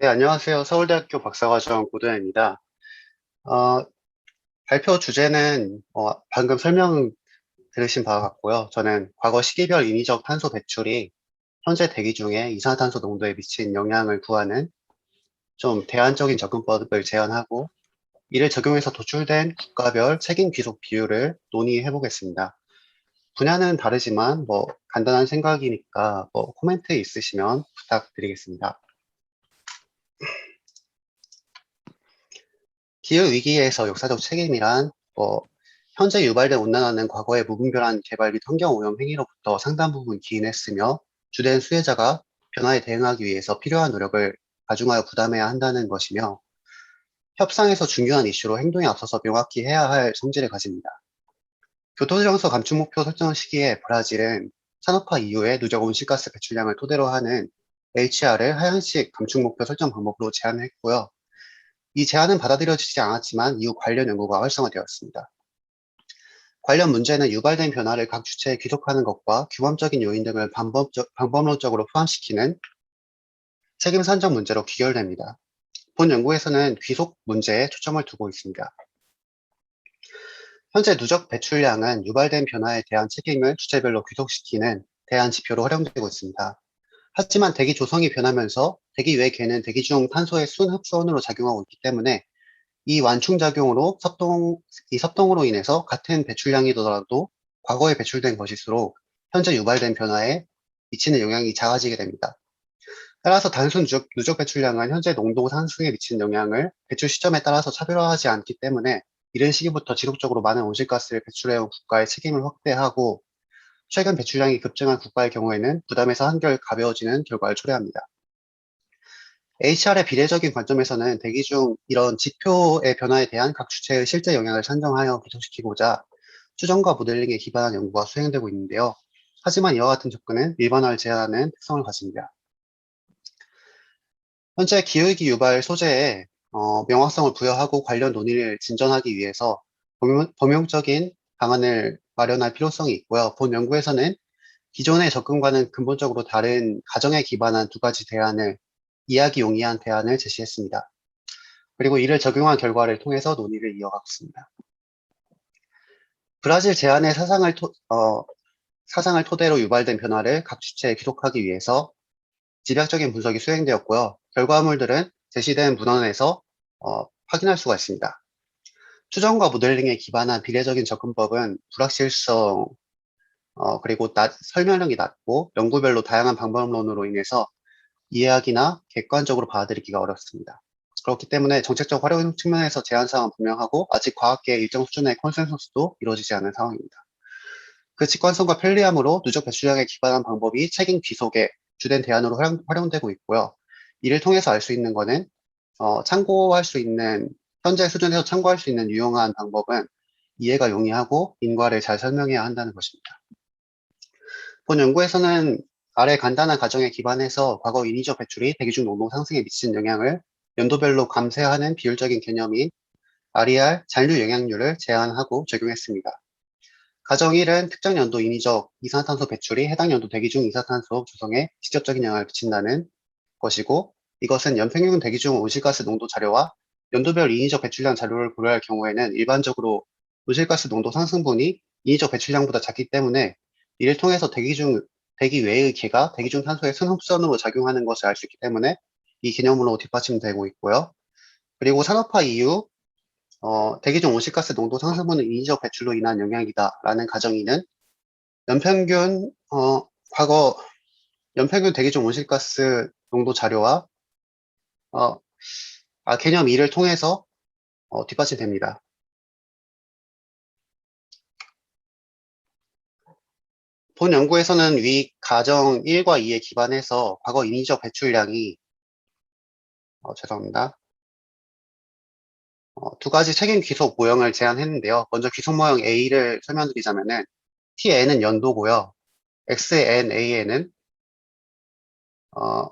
네, 안녕하세요. 서울대학교 박사과정 고도현입니다. 어, 발표 주제는 어, 방금 설명 들으신 바와 같고요. 저는 과거 시기별 인위적 탄소 배출이 현재 대기 중에 이산화탄소 농도에 미친 영향을 구하는 좀 대안적인 접근법을 제안하고 이를 적용해서 도출된 국가별 책임 귀속 비율을 논의해 보겠습니다. 분야는 다르지만 뭐 간단한 생각이니까 뭐 코멘트 있으시면 부탁드리겠습니다. 기후 위기에서 역사적 책임이란 뭐 현재 유발된 온난화는 과거의 무분별한 개발 및 환경 오염 행위로부터 상당 부분 기인했으며 주된 수혜자가 변화에 대응하기 위해서 필요한 노력을 가중하여 부담해야 한다는 것이며 협상에서 중요한 이슈로 행동에 앞서서 명확히 해야 할 성질을 가집니다. 교토정서 감축 목표 설정 시기에 브라질은 산업화 이후에 누적 온실가스 배출량을 토대로 하는 HR을 하향식 감축 목표 설정 방법으로 제안했고요. 이 제안은 받아들여지지 않았지만 이후 관련 연구가 활성화되었습니다. 관련 문제는 유발된 변화를 각 주체에 귀속하는 것과 규범적인 요인 등을 방법적, 방법론적으로 포함시키는 책임 산정 문제로 귀결됩니다. 본 연구에서는 귀속 문제에 초점을 두고 있습니다. 현재 누적 배출량은 유발된 변화에 대한 책임을 주체별로 귀속시키는 대안 지표로 활용되고 있습니다. 하지만 대기 조성이 변하면서 대기 외 개는 대기 중 탄소의 순 흡수원으로 작용하고 있기 때문에 이 완충작용으로 섭동, 이 섭동으로 인해서 같은 배출량이더라도 과거에 배출된 것일수록 현재 유발된 변화에 미치는 영향이 작아지게 됩니다. 따라서 단순 누적, 누적 배출량은 현재 농도 상승에 미치는 영향을 배출 시점에 따라서 차별화하지 않기 때문에 이른 시기부터 지속적으로 많은 온실가스를 배출해온 국가의 책임을 확대하고 최근 배출량이 급증한 국가의 경우에는 부담에서 한결 가벼워지는 결과를 초래합니다. HR의 비례적인 관점에서는 대기 중 이런 지표의 변화에 대한 각 주체의 실제 영향을 산정하여 기속시키고자 추정과 모델링에 기반한 연구가 수행되고 있는데요. 하지만 이와 같은 접근은 일반화를 제한하는 특성을 가집니다. 현재 기후위기 유발 소재에 어, 명확성을 부여하고 관련 논의를 진전하기 위해서 범용, 범용 적인 방안을 마련할 필요성이 있고요. 본 연구에서는 기존의 접근과는 근본적으로 다른 가정에 기반한 두 가지 대안을 이야기 용이한 대안을 제시했습니다. 그리고 이를 적용한 결과를 통해서 논의를 이어갔습니다. 브라질 제안의 사상을, 토, 어, 사상을 토대로 유발된 변화를 각 주체에 기록하기 위해서 집약적인 분석이 수행되었고요. 결과물들은 제시된 문헌에서 어, 확인할 수가 있습니다. 추정과 모델링에 기반한 비례적인 접근법은 불확실성, 어, 그리고 낮, 설명력이 낮고 연구별로 다양한 방법론으로 인해서 이해하기나 객관적으로 받아들이기가 어렵습니다. 그렇기 때문에 정책적 활용 측면에서 제한 사항은 분명하고 아직 과학계의 일정 수준의 컨센서스도 이루어지지 않은 상황입니다. 그 직관성과 편리함으로 누적 배출량에 기반한 방법이 책임 귀속의 주된 대안으로 활용, 되고 있고요. 이를 통해서 알 수 있는 것은 어, 참고할 수 있는 현재 수준에서 참고할 수 있는 유용한 방법은 이해가 용이하고 인과를 잘 설명해야 한다는 것입니다. 본 연구에서는 아래 간단한 가정에 기반해서 과거 인위적 배출이 대기 중 농도 상승에 미치는 영향을 연도별로 감세하는 비율적인 개념인 RER 잔류 영향률을 제한하고 적용했습니다. 가정 1은 특정 연도 인위적 이산화탄소 배출이 해당 연도 대기 중 이산화탄소 조성에 직접적인 영향을 미친다는 것이고 이것은 연평균 대기 중 온실가스 농도 자료와 연도별 인위적 배출량 자료를 고려할 경우에는 일반적으로 온실가스 농도 상승분이 인위적 배출량보다 작기 때문에 이를 통해서 대기 중 대기 외의 개가 대기 중 탄소의 순흡선으로 작용하는 것을 알 수 있기 때문에 이 개념으로 뒷받침되고 있고요. 그리고 산업화 이후 어, 대기 중 온실가스 농도 상승분은 인위적 배출로 인한 영향이다라는 가정이는 연평균 어, 과거 연평균 대기 중 온실가스 농도 자료와 어, 아, 개념 2를 통해서 어, 뒷받침됩니다. 본 연구에서는 위 가정 1과 2에 기반해서 과거 인위적 배출량이 어, 죄송합니다. 어, 두 가지 책임 귀속 모형을 제안했는데요. 먼저 귀속 모형 A를 설명드리자면은 TN은 연도고요. XNAN은 어,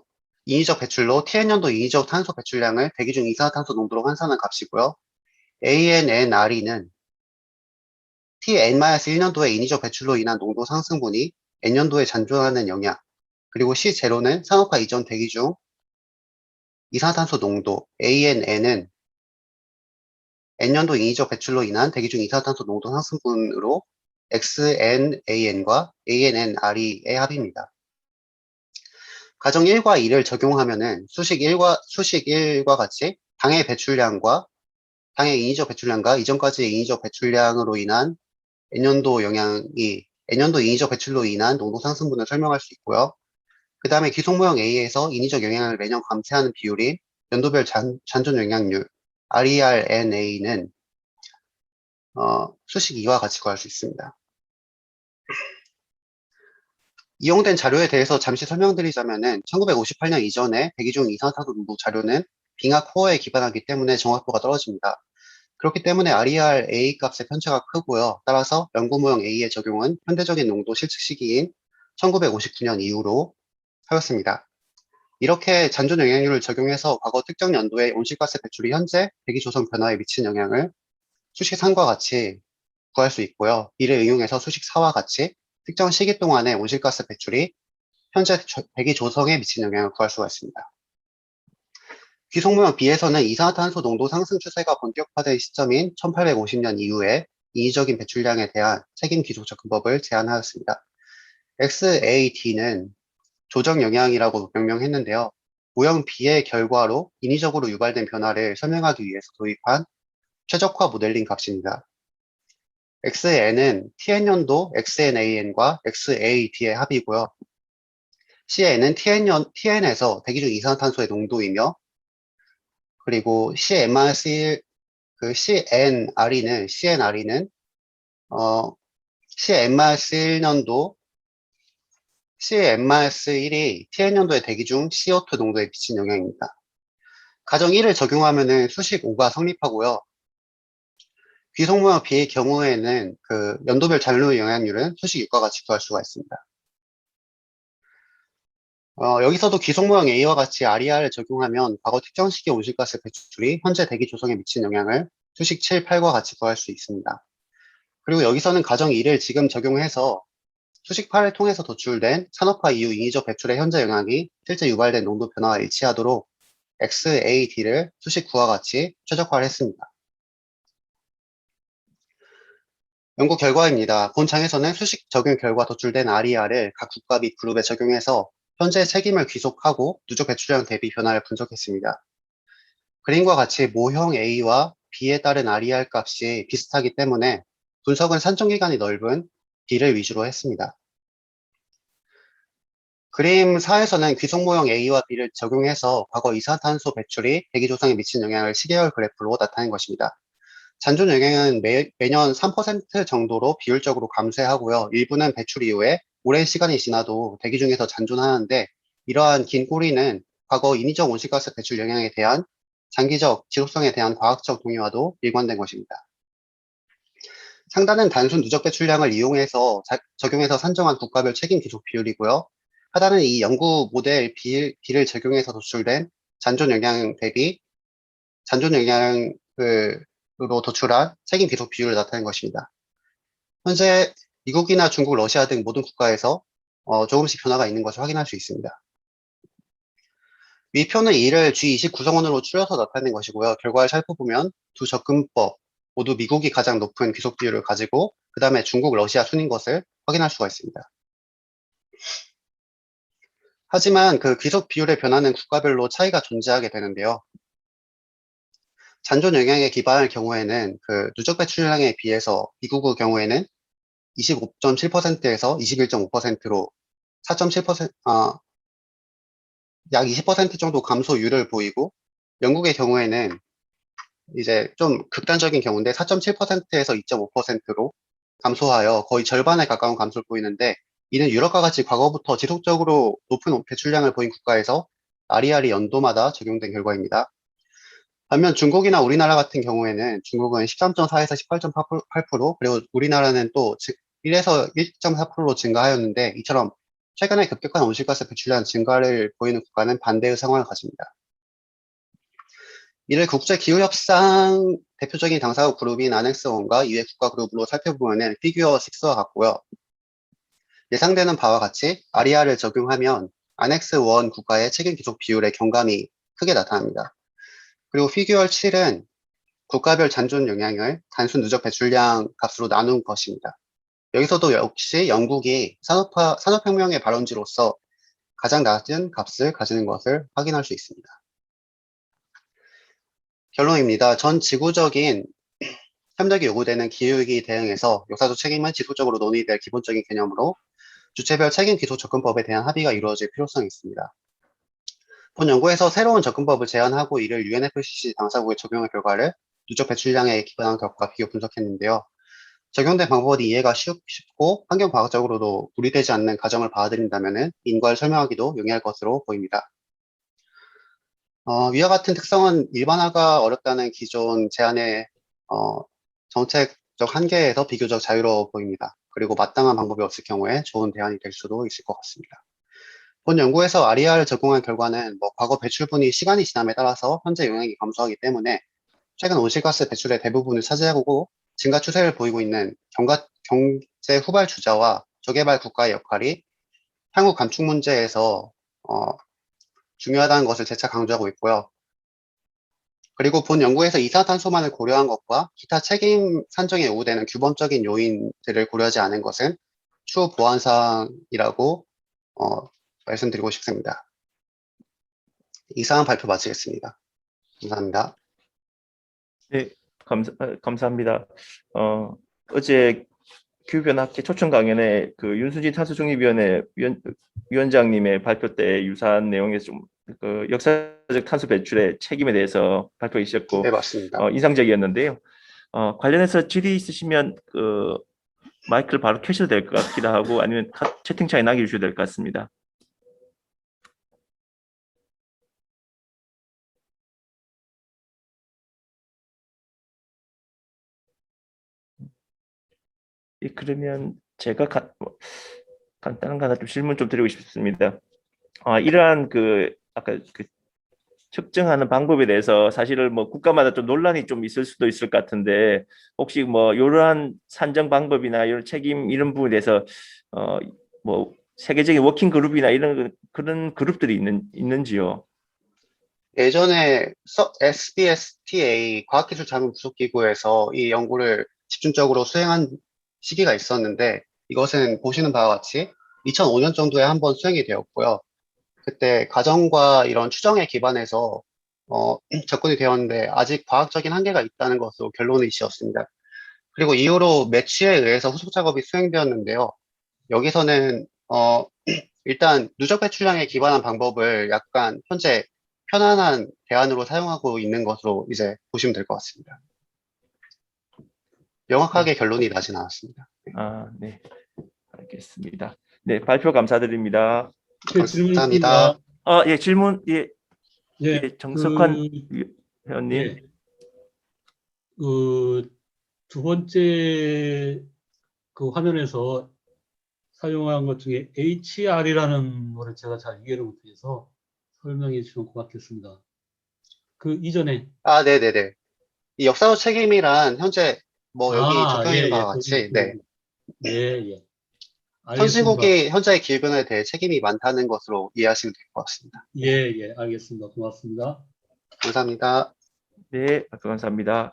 인위적 배출로 TN년도 인위적 탄소 배출량을 대기 중 이산화탄소 농도로 환산한 값이고요. ANNRE는 Tn-1년도의 인위적 배출로 인한 농도 상승분이 N년도에 잔존하는 영향, 그리고 C0는 산업화 이전 대기 중 이산화탄소 농도 ANN은 N년도 인위적 배출로 인한 대기 중 이산화탄소 농도 상승분으로 XNAN과 ANNRE의 합입니다. 가정 1과 2를 적용하면은 수식 1과 수식 1과 같이 당의 배출량과 당의 인위적 배출량과 이전까지의 인위적 배출량으로 인한 N년도 영향이 N년도 인위적 배출로 인한 농도 상승분을 설명할 수 있고요. 그 다음에 기속 모형 A에서 인위적 영향을 매년 감퇴하는 비율인 연도별 잔, 잔존 영향률 RERNA는 어, 수식 2와 같이 구할 수 있습니다. 이용된 자료에 대해서 잠시 설명드리자면은 1958년 이전에 대기 중 이산화탄소 자료는 빙하 코어에 기반하기 때문에 정확도가 떨어집니다. 그렇기 때문에 RER A 값의 편차가 크고요. 따라서 연구 모형 A의 적용은 현대적인 농도 실측 시기인 1959년 이후로 하였습니다. 이렇게 잔존 영향률을 적용해서 과거 특정 연도의 온실가스 배출이 현재 대기 조성 변화에 미친 영향을 수식 3과 같이 구할 수 있고요. 이를 응용해서 수식 4와 같이 특정 시기 동안의 온실가스 배출이 현재 조- 대기 조성에 미친 영향을 구할 수가 있습니다. 귀속 모형 B에서는 이산화탄소 농도 상승 추세가 본격화된 시점인 1850년 이후에 인위적인 배출량에 대한 책임 기속 접근법을 제안하였습니다. XAD는 조정 영향이라고 명명했는데요. 모형 B의 결과로 인위적으로 유발된 변화를 설명하기 위해서 도입한 최적화 모델링 값입니다. XN은 TN년도 XNAN과 XAD의 합이고요. CN은 TN년, TN에서 대기 중 이산화탄소의 농도이며, 그리고 CMRC, 그 CNRE는, CNRE는, 어, CMRC1년도, CMRC1이 TN년도의 대기 중 CO2 농도에 미친 영향입니다. 가정 1을 적용하면은 수식 5가 성립하고요. 귀속 모형 B의 경우에는 그 연도별 잔류 영향률은 수식 6과 같이 구할 수가 있습니다. 어, 여기서도 귀속 모형 A와 같이 RER을 적용하면 과거 특정 시기 온실가스 배출이 현재 대기 조성에 미친 영향을 수식 7, 8과 같이 구할 수 있습니다. 그리고 여기서는 가정 2를 지금 적용해서 수식 8을 통해서 도출된 산업화 이후 인위적 배출의 현재 영향이 실제 유발된 농도 변화와 일치하도록 XAD를 수식 9와 같이 최적화를 했습니다. 연구 결과입니다. 본 장에서는 수식 적용 결과 도출된 RER을 각 국가 및 그룹에 적용해서 현재 책임을 귀속하고 누적 배출량 대비 변화를 분석했습니다. 그림과 같이 모형 A와 B에 따른 RER 값이 비슷하기 때문에 분석은 산정기간이 넓은 B를 위주로 했습니다. 그림 4에서는 귀속 모형 A와 B를 적용해서 과거 이산탄소 배출이 대기 조성에 미친 영향을 시계열 그래프로 나타낸 것입니다. 잔존 영향은 매, 매년 3% 정도로 비율적으로 감소하고요. 일부는 배출 이후에 오랜 시간이 지나도 대기 중에서 잔존하는데 이러한 긴 꼬리는 과거 인위적 온실가스 배출 영향에 대한 장기적 지속성에 대한 과학적 동의와도 일관된 것입니다. 상단은 단순 누적 배출량을 이용해서 자- 적용해서 산정한 국가별 책임 기속 비율이고요. 하단은 이 연구 모델 B, B를 적용해서 도출된 잔존 영향 대비 잔존 영향 으로 도출한 책임 기속 비율을 나타낸 것입니다. 현재 미국이나 중국, 러시아 등 모든 국가에서 어, 조금씩 변화가 있는 것을 확인할 수 있습니다. 위 표는 이를 G20 구성원으로 추려서 나타낸 것이고요. 결과를 살펴보면 두 접근법 모두 미국이 가장 높은 귀속 비율을 가지고 그 다음에 중국, 러시아 순인 것을 확인할 수가 있습니다. 하지만 그 귀속 비율의 변화는 국가별로 차이가 존재하게 되는데요. 잔존 영향에 기반할 경우에는 그 누적 배출량에 비해서 미국의 경우에는 25.7%에서 21.5%로 4.7%, 아, 약 20% 정도 감소율을 보이고, 영국의 경우에는 이제 좀 극단적인 경우인데 4.7%에서 2.5%로 감소하여 거의 절반에 가까운 감소를 보이는데, 이는 유럽과 같이 과거부터 지속적으로 높은 배출량을 보인 국가에서 아리아리 연도마다 적용된 결과입니다. 반면 중국이나 우리나라 같은 경우에는 중국은 13.4에서 18.8%, 그리고 우리나라는 또 1에서 1.4%로 증가하였는데 이처럼 최근에 급격한 온실가스 배출량 증가를 보이는 국가는 반대의 상황을 가집니다. 이를 국제기후협상 대표적인 당사국 그룹인 아넥스1과 이외 국가 그룹으로 살펴보면 피규어 6와 같고요. 예상되는 바와 같이 아리아를 적용하면 아넥스 1 국가의 책임 기속 비율의 경감이 크게 나타납니다. 그리고 피규어 7은 국가별 잔존 영향을 단순 누적 배출량 값으로 나눈 것입니다. 여기서도 역시 영국이 산업화, 산업혁명의 발원지로서 가장 낮은 값을 가지는 것을 확인할 수 있습니다. 결론입니다. 전 지구적인 협력이 요구되는 기후위기 대응에서 역사적 책임은 지속적으로 논의될 기본적인 개념으로 주체별 책임 기소 접근법에 대한 합의가 이루어질 필요성이 있습니다. 본 연구에서 새로운 접근법을 제안하고 이를 UNFCCC 당사국에 적용한 결과를 누적 배출량에 기반한 격과 비교 분석했는데요. 적용된 방법이 이해가 쉽, 쉽고 환경과학적으로도 무리되지 않는 가정을 봐드린다면 인과를 설명하기도 용이할 것으로 보입니다. 어, 위와 같은 특성은 일반화가 어렵다는 기존 제안의 어, 정책적 한계에서 비교적 자유로워 보입니다. 그리고 마땅한 방법이 없을 경우에 좋은 대안이 될 수도 있을 것 같습니다. 본 연구에서 아리아를 적용한 결과는 뭐 과거 배출분이 시간이 지남에 따라서 현재 영향이 감소하기 때문에 최근 온실가스 배출의 대부분을 차지하고 증가 추세를 보이고 있는 경가, 경제 후발 주자와 저개발 국가의 역할이 향후 감축 문제에서 어, 중요하다는 것을 재차 강조하고 있고요. 그리고 본 연구에서 이산탄소만을 고려한 것과 기타 책임 산정에 요구되는 규범적인 요인들을 고려하지 않은 것은 추후 보완사항이라고 어, 말씀드리고 싶습니다. 이상 발표 마치겠습니다. 감사합니다. 네, 감사, 아, 감사합니다. 어, 어제 기후변화학회 초청 강연에 그 윤수진 탄소중립위원회 위원, 위원 장님의 발표 때 유사한 내용에서 좀 그 역사적 탄소 배출의 책임에 대해서 발표해 주셨고 네, 맞습니다. 어, 인상적이었는데요. 어, 관련해서 질의 있으시면 그 마이크를 바로 켜셔도 될 것 같기도 하고 아니면 카- 채팅창에 남겨주셔도 될 것 같습니다. 그러면 제가 가- 뭐, 간단한 거 하나 좀 질문 좀 드리고 싶습니다. 아, 이러한 그 아까 그 측정하는 방법에 대해서 사실은 뭐 국가마다 좀 논란이 좀 있을 수도 있을 것 같은데 혹시 뭐 이러한 산정 방법이나 이런 책임 이런 부분에 대해서 어 뭐 세계적인 워킹 그룹이나 이런 그런 그룹들이 있는 있는지요? 예전에 서- SBSTA 과학기술자문부속기구에서 이 연구를 집중적으로 수행한 시기가 있었는데 이것은 보시는 바와 같이 2005년 정도에 한 번 수행이 되었고요. 그때 가정과 이런 추정에 기반해서 어, 접근이 되었는데 아직 과학적인 한계가 있다는 것으로 결론이 지었습니다. 그리고 이후로 매치에 의해서 후속 작업이 수행되었는데요. 여기서는 어, 일단 누적 배출량에 기반한 방법을 약간 현재 편안한 대안으로 사용하고 있는 것으로 이제 보시면 될 것 같습니다. 명확하게 결론이 나진 않았습니다. 아, 네. 알겠습니다. 네, 발표 감사드립니다. 네, 질문 감사합니다. 있습니다. 아, 예, 질문 예, 예, 예, 정석환 그, 회원님. 예, 그, 두 번째 그 화면에서 사용한 것 중에 HR이라는 거를 제가 잘 이해를 못해서 설명해 주시면 고맙겠습니다. 그 이전에 아, 네 네 네. 이 역사적 책임이란 현재 뭐 여기 아, 적혀 예, 있는 예, 바와 거기 같이, 네. 예, 예. 알겠습니다. 선진국이 현재의 기후변화에 대해 책임이 많다는 것으로 이해하시면 될 것 같습니다. 예, 예, 알겠습니다. 고맙습니다. 감사합니다. 네, 감사합니다.